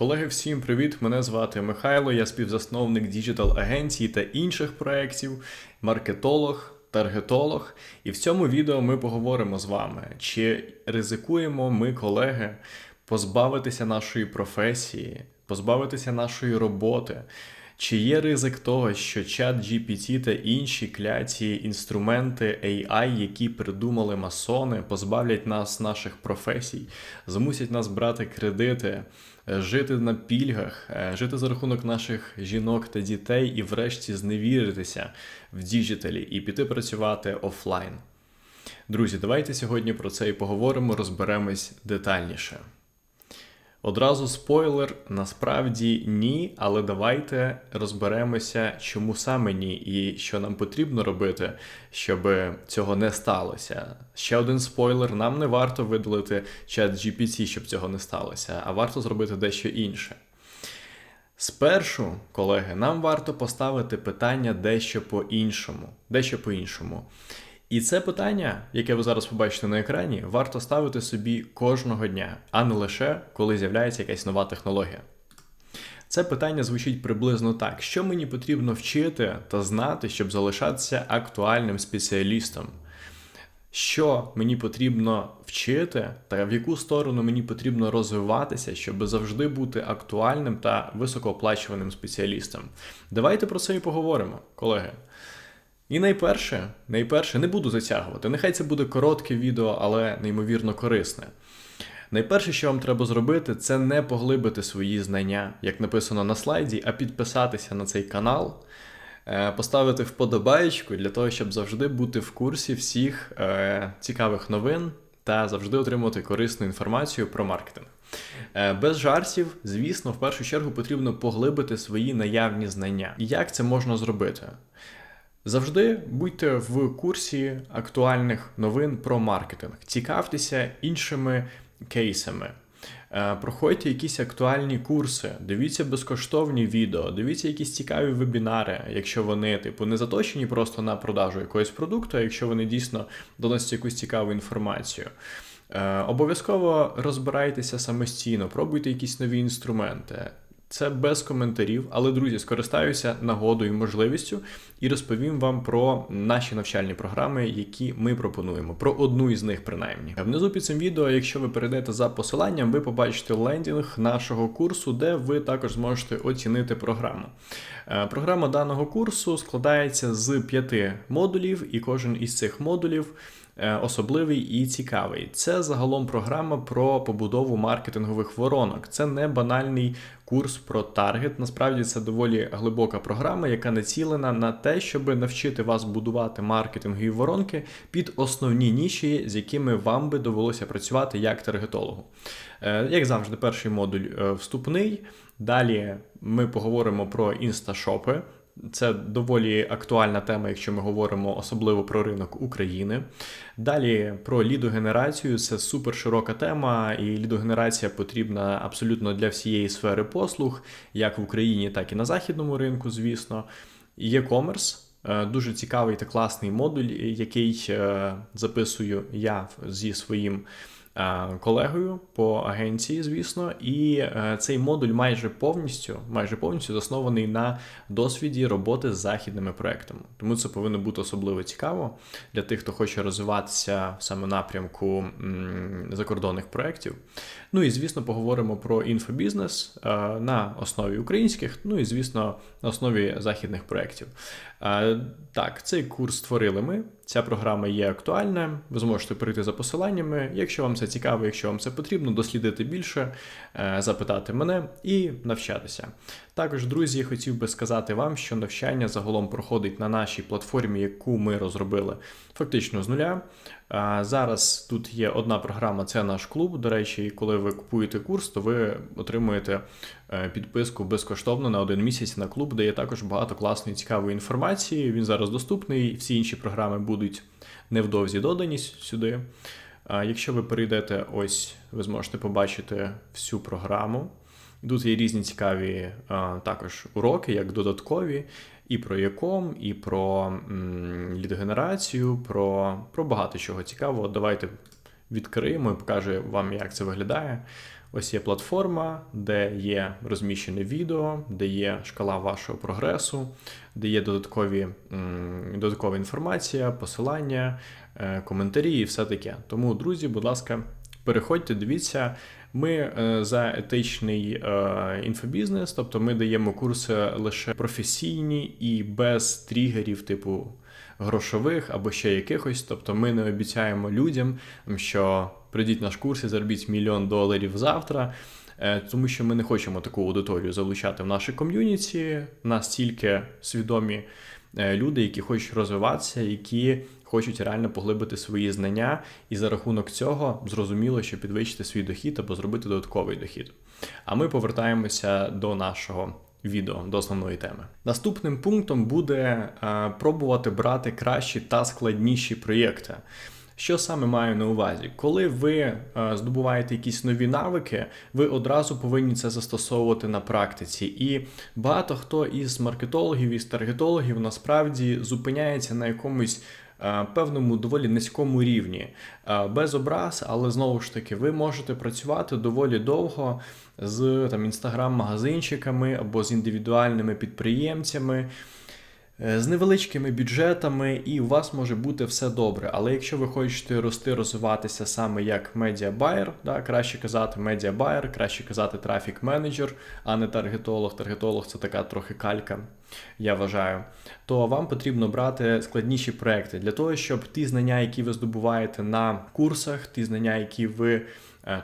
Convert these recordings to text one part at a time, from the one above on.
Колеги, всім привіт! Мене звати Михайло, я співзасновник діджитал агенції та інших проєктів, маркетолог, таргетолог. І в цьому відео ми поговоримо з вами, чи ризикуємо ми, колеги, позбавитися нашої професії, позбавитися нашої роботи. Чи є ризик того, що чат GPT та інші кляті інструменти AI, які придумали масони, позбавлять нас наших професій, змусять нас брати кредити, е, жити на пільгах, е, жити за рахунок наших жінок та дітей і, врешті, зневіритися в діджиталі і піти працювати офлайн? Друзі, давайте сьогодні про це і поговоримо, розберемось детальніше. Одразу спойлер, насправді ні, але давайте розберемося, чому саме ні, і що нам потрібно робити, щоб цього не сталося. Ще один спойлер: нам не варто видалити чат GPT, щоб цього не сталося, а варто зробити дещо інше. Спершу, колеги, нам варто поставити питання дещо по-іншому. Дещо по-іншому. І це питання, яке ви зараз побачите на екрані, варто ставити собі кожного дня, а не лише коли з'являється якась нова технологія. Це питання звучить приблизно так: що мені потрібно вчити та знати, щоб залишатися актуальним спеціалістом? Що мені потрібно вчити, та в яку сторону мені потрібно розвиватися, щоб завжди бути актуальним та високооплачуваним спеціалістом? Давайте про це і поговоримо, колеги. І найперше, найперше, не буду затягувати. Нехай це буде коротке відео, але неймовірно корисне. Найперше, що вам треба зробити, це не поглибити свої знання, як написано на слайді, а підписатися на цей канал, е, поставити вподобаєчку для того, щоб завжди бути в курсі всіх е, цікавих новин та завжди отримувати корисну інформацію про маркетинг. Е, без жартів, звісно, в першу чергу потрібно поглибити свої наявні знання. І як це можна зробити? Завжди будьте в курсі актуальних новин про маркетинг, цікавтеся іншими кейсами. Е, проходьте якісь актуальні курси, дивіться безкоштовні відео, дивіться якісь цікаві вебінари, якщо вони типу не заточені просто на продажу якогось продукту, а якщо вони дійсно доносять якусь цікаву інформацію. Е, обов'язково розбирайтеся самостійно, пробуйте якісь нові інструменти. Це без коментарів, але друзі, скористаюся нагодою і можливістю і розповім вам про наші навчальні програми, які ми пропонуємо. Про одну із них, принаймні. Внизу під цим відео, якщо ви перейдете за посиланням, ви побачите лендінг нашого курсу, де ви також зможете оцінити програму. Е, програма даного курсу складається з п'яти модулів, і кожен із цих модулів. Е, особливий і цікавий. Це загалом програма про побудову маркетингових воронок. Це не банальний курс про таргет. Насправді це доволі глибока програма, яка націлена на те, щоб навчити вас будувати маркетингові воронки під основні ніші, з якими вам би довелося працювати як таргетологу. Е, як завжди, перший модуль е, вступний. Далі ми поговоримо про інсташопи. Це доволі актуальна тема, якщо ми говоримо особливо про ринок України. Далі про лідогенерацію це супер широка тема, і лідогенерація потрібна абсолютно для всієї сфери послуг, як в Україні, так і на західному ринку, звісно. E-commerce е, дуже цікавий та класний модуль, який е, записую я зі своїм. Е, колегою по агенції, звісно, і е, цей модуль майже повністю майже повністю заснований на досвіді роботи з західними проектами. Тому це повинно бути особливо цікаво для тих, хто хоче розвиватися в саме напрямку закордонних проєктів. Ну і звісно, поговоримо про інфобізнес е, на основі українських, ну і звісно, на основі західних проєктів. Так, цей курс створили ми. Ця програма є актуальна. Ви зможете прийти за посиланнями. Якщо вам це цікаво, якщо вам це потрібно, дослідити більше, е, запитати мене і навчатися. Також, друзі, хотів би сказати вам, що навчання загалом проходить на нашій платформі, яку ми розробили фактично з нуля. Зараз тут є одна програма, це наш клуб. До речі, коли ви купуєте курс, то ви отримуєте е, підписку безкоштовно на один місяць на клуб, де є також багато класної цікавої інформації. Він зараз доступний. Всі інші програми будуть невдовзі додані сюди. Якщо ви перейдете, ось ви зможете побачити всю програму. Тут є різні цікаві також уроки, як додаткові, і про яком, і про лідогенерацію, про про багато чого цікавого. Давайте відкриємо і покажу вам, як це виглядає. Ось є платформа, де є розміщене відео, де є шкала вашого прогресу, де є додаткові, додаткова інформація, посилання, е, коментарі і все таке. Тому, друзі, будь ласка, переходьте, дивіться. Ми е, за етичний е, інфобізнес, тобто ми даємо курси лише професійні і без тригерів, типу грошових або ще якихось. Тобто ми не обіцяємо людям, що прийдіть наш курс і заробіть мільйон доларів завтра. Е, Тому що ми не хочемо таку аудиторію залучати в наше ком'юніті. Нас тільки свідомі люди, які хочуть розвиватися, які хочуть реально поглибити свої знання, і за рахунок цього зрозуміло, що підвищити свій дохід або зробити додатковий дохід. А ми повертаємося до нашого відео, до основної теми. Наступним пунктом буде е, пробувати брати кращі та складніші проєкти. Що саме маю на увазі? Коли ви е, здобуваєте якісь нові навики, ви одразу повинні це застосовувати на практиці. І багато хто із маркетологів із таргетологів насправді зупиняється на якомусь певному доволі низькому рівні. Е, Без образ, але знову ж таки, ви можете працювати доволі довго з там інстаграм-магазинчиками або з індивідуальними підприємцями. Е, З невеличкими бюджетами, і у вас може бути все добре. Але якщо ви хочете рости, розвиватися саме як медіабайер, да, краще казати медіабайер, краще казати трафік менеджер, а не таргетолог. Таргетолог це така трохи калька, я вважаю. То вам потрібно брати складніші проекти для того, щоб ті знання, які ви здобуваєте на курсах, ті знання, які ви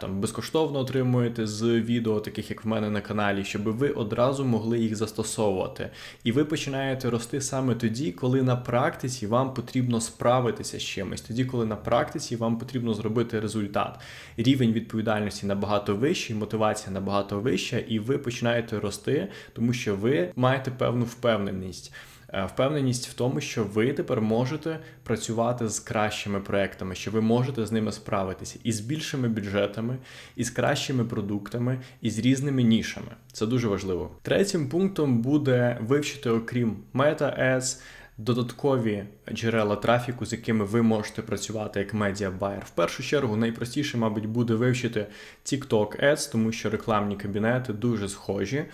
там безкоштовно отримуєте з відео, таких як в мене на каналі, щоб ви одразу могли їх застосовувати. І ви починаєте рости саме тоді, коли на практиці вам потрібно справитися з чимось, тоді, коли на практиці вам потрібно зробити результат. Рівень відповідальності набагато вищий, мотивація набагато вища, і ви починаєте рости, тому що ви маєте певну впевненість. Е, Впевненість в тому, що ви тепер можете працювати з кращими проектами, що ви можете з ними справитися і з більшими бюджетами, і з кращими продуктами, і з різними нішами. Це дуже важливо. Третім пунктом буде вивчити, окрім Meta Ads, додаткові джерела трафіку, з якими ви можете працювати як медіабайер. В першу чергу найпростіше, мабуть, буде вивчити TikTok Ads, тому що рекламні кабінети дуже схожі.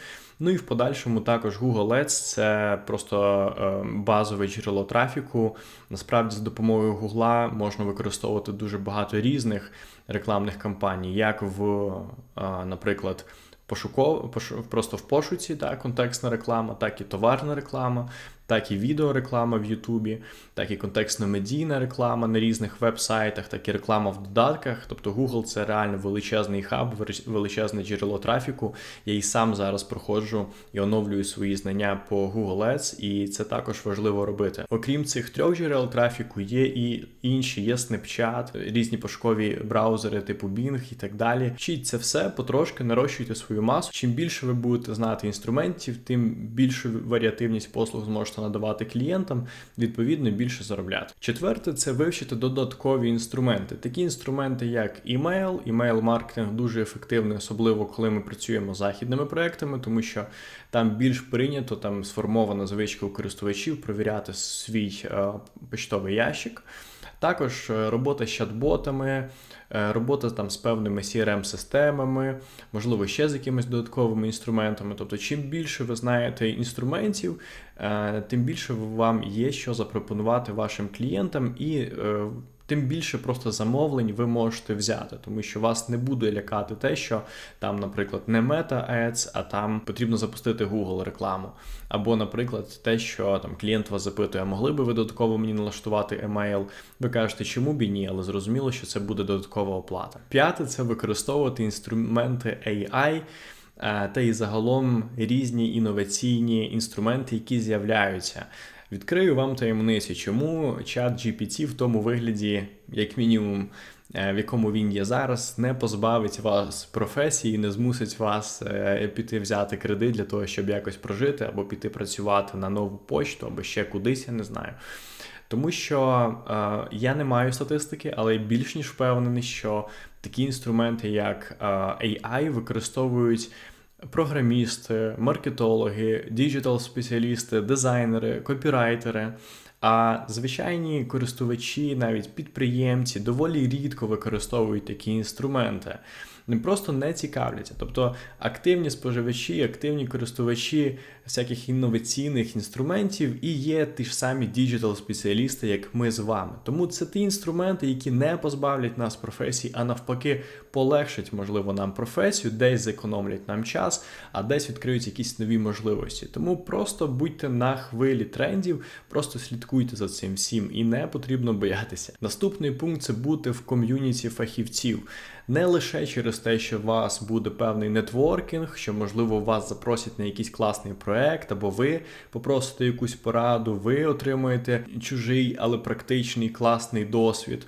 Ну і в подальшому також Google Ads – це просто е, базове джерело трафіку. Насправді, з допомогою Google можна використовувати дуже багато різних рекламних кампаній, як в, е, наприклад, пошуков, пошу, просто в пошуці, так, контекстна реклама, так і товарна реклама, так і відеореклама в Ютубі, так і контекстно-медійна реклама на різних веб-сайтах, так і реклама в додатках. Тобто Google це реально величезний хаб, величезне джерело трафіку. Я і сам зараз проходжу і оновлюю свої знання по Google Ads, і це також важливо робити. Окрім цих трьох джерел трафіку, є і інші, є Snapchat, різні пошукові браузери, типу Bing і так далі. Вчіть це все, потрошки нарощуйте свою масу. Чим більше ви будете знати інструментів, тим більшу варіативність послуг зможете надавати клієнтам, відповідно більше заробляти. Четверте, це вивчити додаткові інструменти. Такі інструменти, як імейл, імейл-маркетинг дуже ефективний, особливо коли ми працюємо з західними проектами, тому що там більш прийнято там сформована звичка у користувачів провіряти свій е, почтовий ящик. Також е, робота з чат-ботами, е, робота там з певними CRM-системами, можливо, ще з якимись додатковими інструментами. Тобто, чим більше ви знаєте інструментів, е, тим більше вам є що запропонувати вашим клієнтам і тим більше просто замовлень ви можете взяти, тому що вас не буде лякати те, що там, наприклад, не Meta Ads, а там потрібно запустити Google рекламу. Або, наприклад, те, що там клієнт вас запитує, могли би ви додатково мені налаштувати емейл? Ви кажете, чому б і ні, але зрозуміло, що це буде додаткова оплата. П'яте це використовувати інструменти AI. Та і загалом різні інноваційні інструменти, які з'являються. Відкрию вам таємницю, чому чат GPT в тому вигляді, як мінімум, в якому він є зараз, не позбавить вас професії, не змусить вас піти взяти кредит для того, щоб якось прожити, або піти працювати на нову почту, або ще кудись, я не знаю. Тому що е, я не маю статистики, але більш ніж впевнений, що такі інструменти, як е, AI, використовують програмісти, маркетологи, діджитал-спеціалісти, дизайнери, копірайтери. А звичайні користувачі, навіть підприємці, доволі рідко використовують такі інструменти. Не просто не цікавляться. Тобто активні споживачі, активні користувачі всяких інноваційних інструментів і є ті ж самі діджитал-спеціалісти, як ми з вами. Тому це ті інструменти, які не позбавлять нас професії, а навпаки, полегшать, можливо, нам професію, десь зекономлять нам час, а десь відкриють якісь нові можливості. Тому просто будьте на хвилі трендів, просто слідкуйте за цим всім і не потрібно боятися. Наступний пункт це бути в ком'юніті фахівців. Не лише через те, що у вас буде певний нетворкінг, що можливо вас запросять на якийсь класний проект, або ви попросите якусь пораду, ви отримуєте чужий, але практичний класний досвід.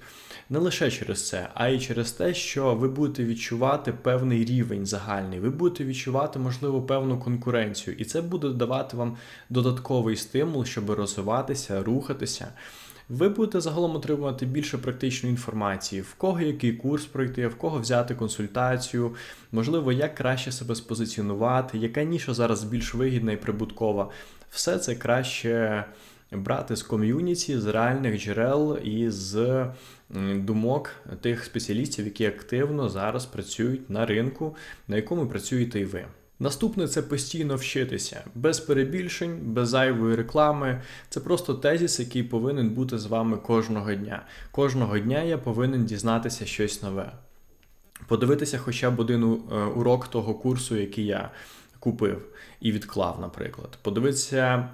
Не лише через це, а й через те, що ви будете відчувати певний рівень загальний, ви будете відчувати, можливо, певну конкуренцію, і це буде давати вам додатковий стимул, щоб розвиватися, рухатися. Ви будете загалом отримувати більше практичної інформації, в кого який курс пройти, в кого взяти консультацію, можливо, як краще себе спозиціонувати, яка ніша зараз більш вигідна і прибуткова. Все це краще брати з ком'юніті, з реальних джерел і з думок тих спеціалістів, які активно зараз працюють на ринку, на якому працюєте і ви. Наступне це постійно вчитися, без перебільшень, без зайвої реклами. Це просто тезіс, який повинен бути з вами кожного дня. Кожного дня я повинен дізнатися щось нове. Подивитися хоча б один урок того курсу, який я купив і відклав, наприклад. Подивитися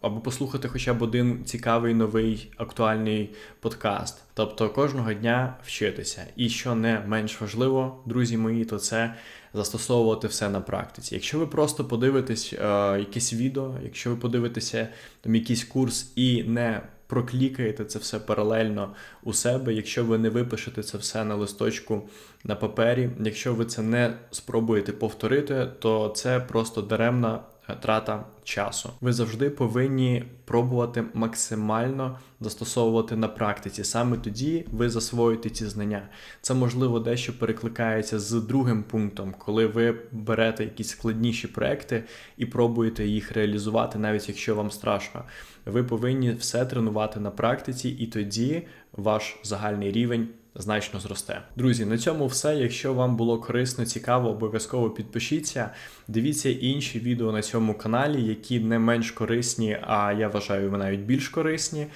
або послухати хоча б один цікавий новий актуальний подкаст. Тобто кожного дня вчитися. І що не менш важливо, друзі мої, то це застосовувати все на практиці. Якщо ви просто подивитесь е, якесь відео, якщо ви подивитеся там якийсь курс і не проклікаєте це все паралельно у себе, якщо ви не випишете це все на листочку на папері, якщо ви це не спробуєте повторити, то це просто даремна трата часу. Ви завжди повинні пробувати максимально застосовувати на практиці. Саме тоді ви засвоїте ці знання. Це можливо дещо перекликається з другим пунктом, коли ви берете якісь складніші проекти і пробуєте їх реалізувати, навіть якщо вам страшно. Ви повинні все тренувати на практиці, і тоді ваш загальний рівень значно зросте. Друзі, на цьому все. Якщо вам було корисно, цікаво, обов'язково підпишіться. Дивіться інші відео на цьому каналі, які не менш корисні, а я вважаю, навіть більш корисні.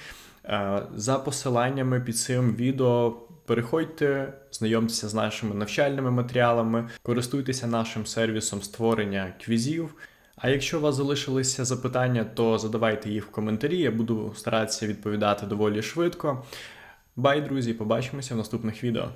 Е, за посиланнями під цим відео. Переходьте, знайомтеся з нашими навчальними матеріалами, користуйтеся нашим сервісом створення квізів. А якщо у вас залишилися запитання, то задавайте їх в коментарі. Я буду старатися відповідати доволі швидко. Бай, друзі, побачимося в наступних відео.